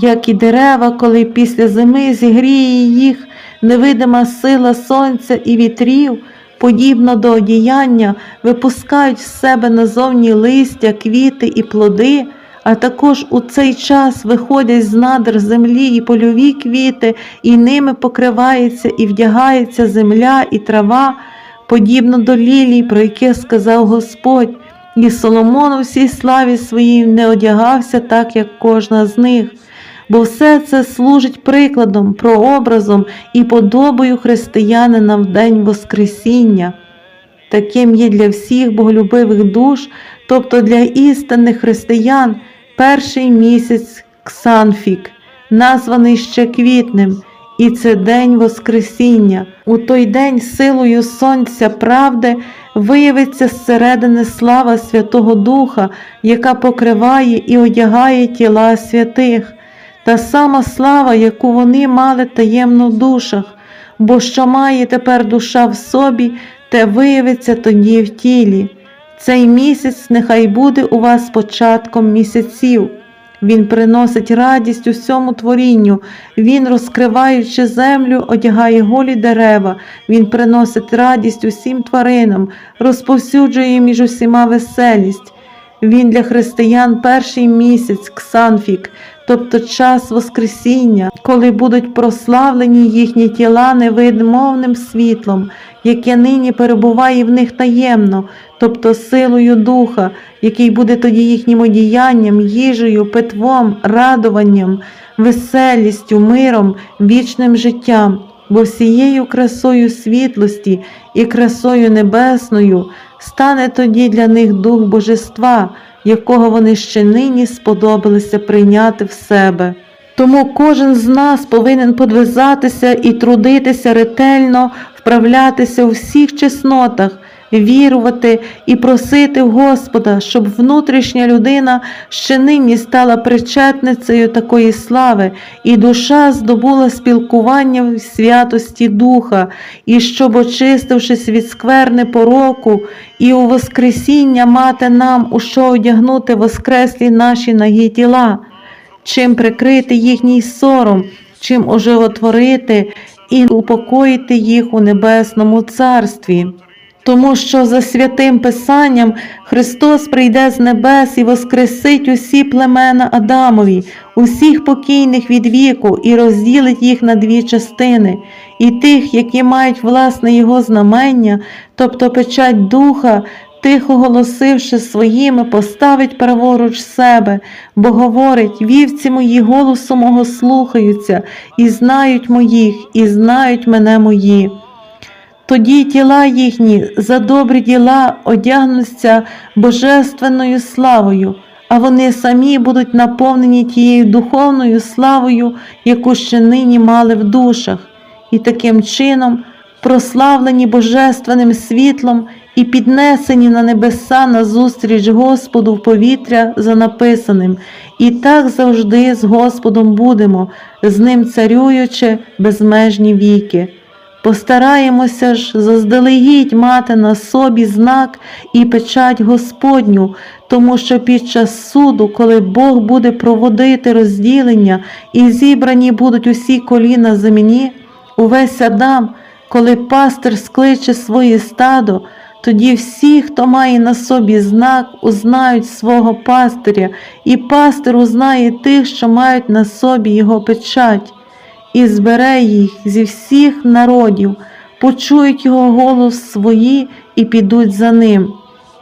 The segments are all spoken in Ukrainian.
як і дерева, коли після зими зігріє їх невидима сила сонця і вітрів, подібно до одіяння, випускають з себе назовні листя, квіти і плоди, а також у цей час виходять з надр землі і польові квіти, і ними покривається і вдягається земля і трава, подібно до лілій, про яке сказав Господь. І Соломон у всій славі своїй не одягався так, як кожна з них, бо все це служить прикладом, прообразом і подобою християнина в день Воскресіння. Таким є для всіх боголюбивих душ, тобто для істинних християн, перший місяць Ксанфік, названий ще квітнем, і це день Воскресіння. У той день силою Сонця правди виявиться зсередини слава Святого Духа, яка покриває і одягає тіла святих, та сама слава, яку вони мали таємно в душах, бо що має тепер душа в собі, те виявиться тоді в тілі. Цей місяць нехай буде у вас початком місяців. Він приносить радість усьому творінню, він, розкриваючи землю, одягає голі дерева, він приносить радість усім тваринам, розповсюджує між усіма веселість. Він для християн перший місяць, Ксанфік, тобто час Воскресіння, коли будуть прославлені їхні тіла невидмовним світлом, яке нині перебуває в них таємно, тобто силою Духа, який буде тоді їхнім одіянням, їжею, питвом, радуванням, веселістю, миром, вічним життям, бо всією красою світлості і красою небесною стане тоді для них дух божества, якого вони ще нині сподобалися прийняти в себе. Тому кожен з нас повинен подвизатися і трудитися ретельно, вправлятися у всіх чеснотах, вірувати і просити Господа, щоб внутрішня людина ще нині стала причетницею такої слави, і душа здобула спілкування в святості Духа, і щоб, очистившись від скверни пороку, і у Воскресіння мати нам, у що одягнути воскреслі наші нагі тіла чим прикрити їхній сором, чим оживотворити і упокоїти їх у небесному царстві. Тому що за святим Писанням Христос прийде з небес і воскресить усі племена Адамові, усіх покійних від віку, і розділить їх на дві частини, і тих, які мають власне Його знамення, тобто печать Духа, тихо голосивши своїми, поставить праворуч себе, бо говорить, вівці мої голосу мого слухаються, і знають моїх, і знають мене мої. Тоді тіла їхні за добрі діла одягнуться божественною славою, а вони самі будуть наповнені тією духовною славою, яку ще нині мали в душах, і таким чином, прославлені божественним світлом і піднесені на небеса назустріч Господу в повітря за написаним, і так завжди з Господом будемо, з ним царюючи безмежні віки. Постараємося ж заздалегідь мати на собі знак і печать Господню, тому що під час суду, коли Бог буде проводити розділення і зібрані будуть усі коліна земні, увесь Адам, коли пастир скличе своє стадо, тоді всі, хто має на собі знак, узнають свого пастиря, і пастир узнає тих, що мають на собі його печать і збере їх зі всіх народів, почують його голос свої і підуть за ним.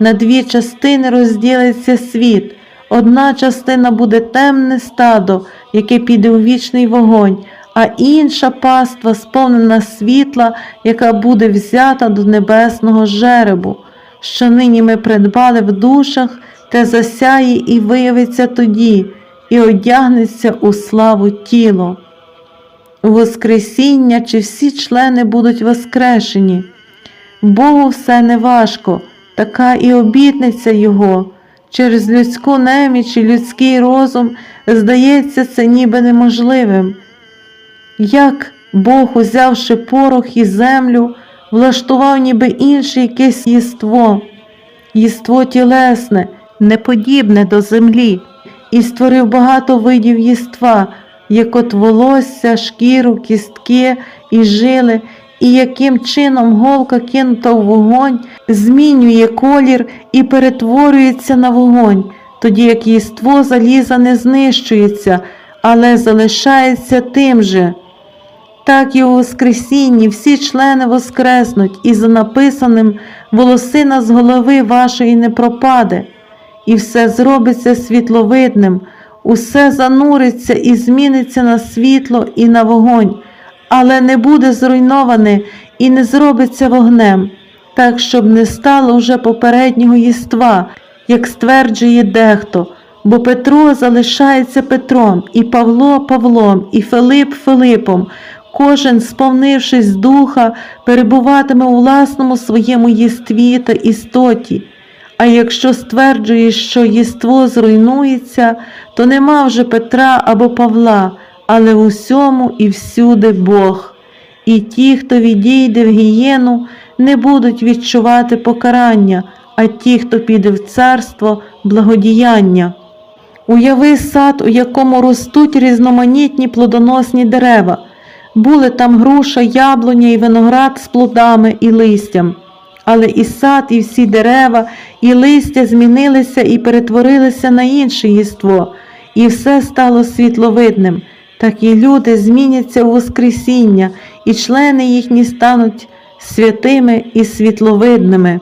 На дві частини розділиться світ. Одна частина буде темне стадо, яке піде у вічний вогонь, а інша паства сповнена світла, яка буде взята до небесного жеребу, що нині ми придбали в душах, те засяє і виявиться тоді, і одягнеться у славу тіло. Воскресіння чи всі члени будуть воскрешені. Богу все не важко, така і обітниця Його. Через людську неміч і людський розум здається це ніби неможливим. Як Бог, узявши порох і землю, влаштував ніби інше якесь єство, єство тілесне, неподібне до землі, і створив багато видів єства, як от волосся, шкіру, кістки і жили, і яким чином голка кинута в вогонь, змінює колір і перетворюється на вогонь, тоді як єство заліза не знищується, але залишається тим же. Так і у Воскресінні всі члени воскреснуть, і за написаним волосина з голови вашої не пропаде, і все зробиться світловидним, усе зануриться і зміниться на світло і на вогонь, але не буде зруйноване і не зробиться вогнем, так щоб не стало вже попереднього єства, як стверджує дехто. Бо Петро залишається Петром, і Павло Павлом, і Филип Филипом. Кожен, сповнившись духа, перебуватиме у власному своєму єстві та істоті. А якщо стверджуєш, що єство зруйнується, то нема вже Петра або Павла, але в усьому і всюди Бог. І ті, хто відійде в гієну, не будуть відчувати покарання, а ті, хто піде в царство, благодіяння. Уяви сад, у якому ростуть різноманітні плодоносні дерева. Були там груша, яблуня і виноград з плодами і листям. Але і сад, і всі дерева, і листя змінилися і перетворилися на інше єство, і все стало світловидним. Так і люди зміняться у Воскресіння, і члени їхні стануть святими і світловидними.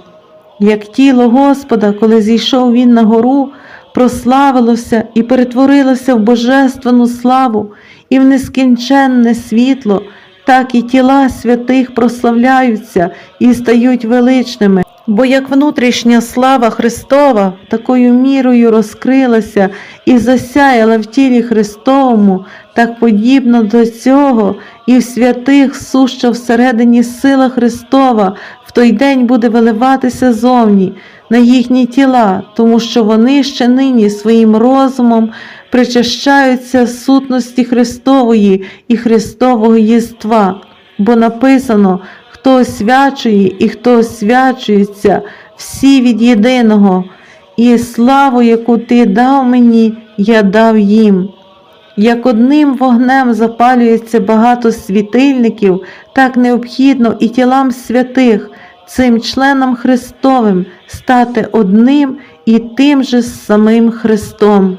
Як тіло Господа, коли зійшов він на гору, прославилося і перетворилося в божественну славу і в нескінченне світло, так і тіла святих прославляються і стають величними. Бо як внутрішня слава Христова такою мірою розкрилася і засяяла в тілі Христовому, так подібно до цього і в святих суща всередині сила Христова в той день буде виливатися зовні на їхні тіла, тому що вони ще нині своїм розумом причащаються сутності Христової і Христового єства, бо написано, хто освячує і хто освячується, всі від єдиного, і славу, яку ти дав мені, я дав їм. Як одним вогнем запалюється багато світильників, так необхідно і тілам святих, цим членам Христовим стати одним і тим же самим Христом.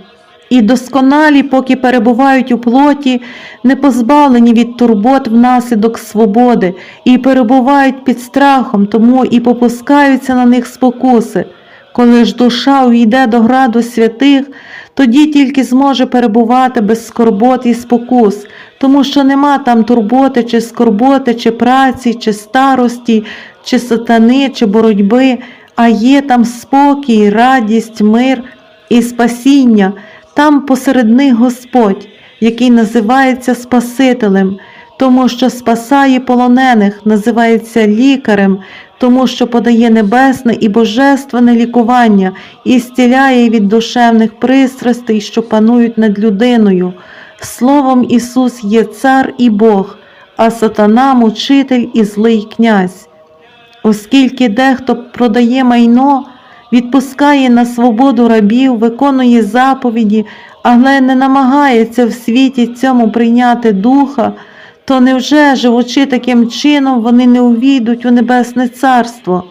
І досконалі, поки перебувають у плоті, не позбавлені від турбот внаслідок свободи, і перебувають під страхом, тому і попускаються на них спокуси. Коли ж душа увійде до граду святих, тоді тільки зможе перебувати без скорбот і спокус, тому що нема там турботи, чи скорботи, чи праці, чи старості, чи сатани, чи боротьби, а є там спокій, радість, мир і спасіння. Там посеред них Господь, який називається Спасителем, тому що спасає полонених, називається лікарем, тому що подає небесне і божественне лікування і зціляє від душевних пристрастей, що панують над людиною. Словом Ісус є цар і Бог, а сатана мучитель і злий князь. Оскільки дехто продає майно, відпускає на свободу рабів, виконує заповіді, але не намагається в світі цьому прийняти духа, то невже, живучи таким чином, вони не увійдуть у Небесне Царство?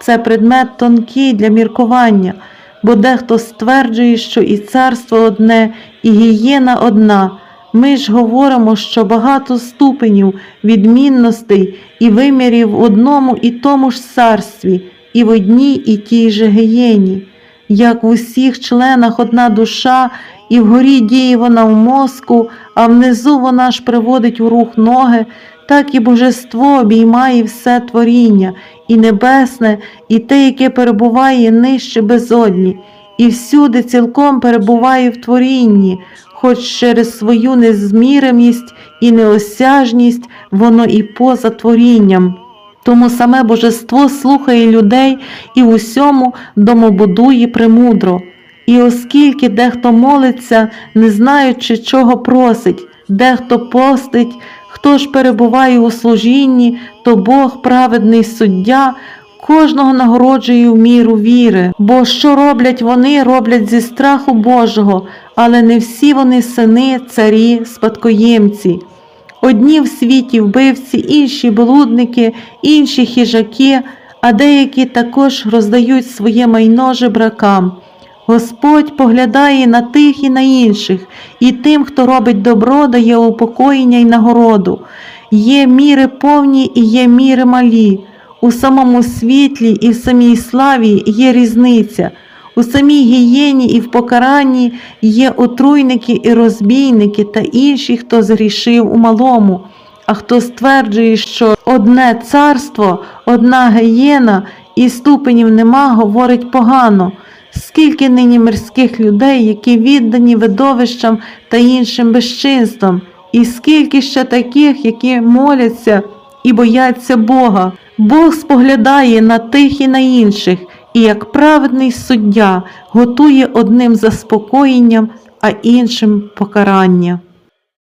Це предмет тонкий для міркування, бо дехто стверджує, що і царство одне, і гієна одна. Ми ж говоримо, що багато ступенів, відмінностей і вимірів в одному і тому ж царстві, і в одній і тій же гієні. Як в усіх членах одна душа, і вгорі діє вона в мозку, а внизу вона ж приводить у рух ноги, так і божество обіймає все творіння, і небесне, і те, яке перебуває нижче безодні, і всюди цілком перебуває в творінні, хоч через свою незміремість і неосяжність воно і поза творінням. Тому саме божество слухає людей і в усьому домобудує премудро. І оскільки дехто молиться, не знаючи, чого просить, дехто постить, хто ж перебуває у служінні, то Бог, праведний суддя, кожного нагороджує в міру віри, бо що роблять вони, роблять зі страху Божого, але не всі вони сини, царі, спадкоємці. Одні в світі вбивці, інші блудники, інші хижаки, а деякі також роздають своє майно жебракам. Господь поглядає на тих і на інших, і тим, хто робить добро, дає упокоєння й нагороду. Є міри повні і є міри малі. У самому світлі і в самій славі є різниця. У самій гієні і в покаранні є отруйники і розбійники та інші, хто згрішив у малому. А хто стверджує, що одне царство, одна гієна і ступенів нема, говорить погано. Скільки нині мирських людей, які віддані видовищам та іншим безчинствам, і скільки ще таких, які моляться і бояться Бога. Бог споглядає на тих і на інших, і як праведний суддя готує одним заспокоєнням, а іншим покарання.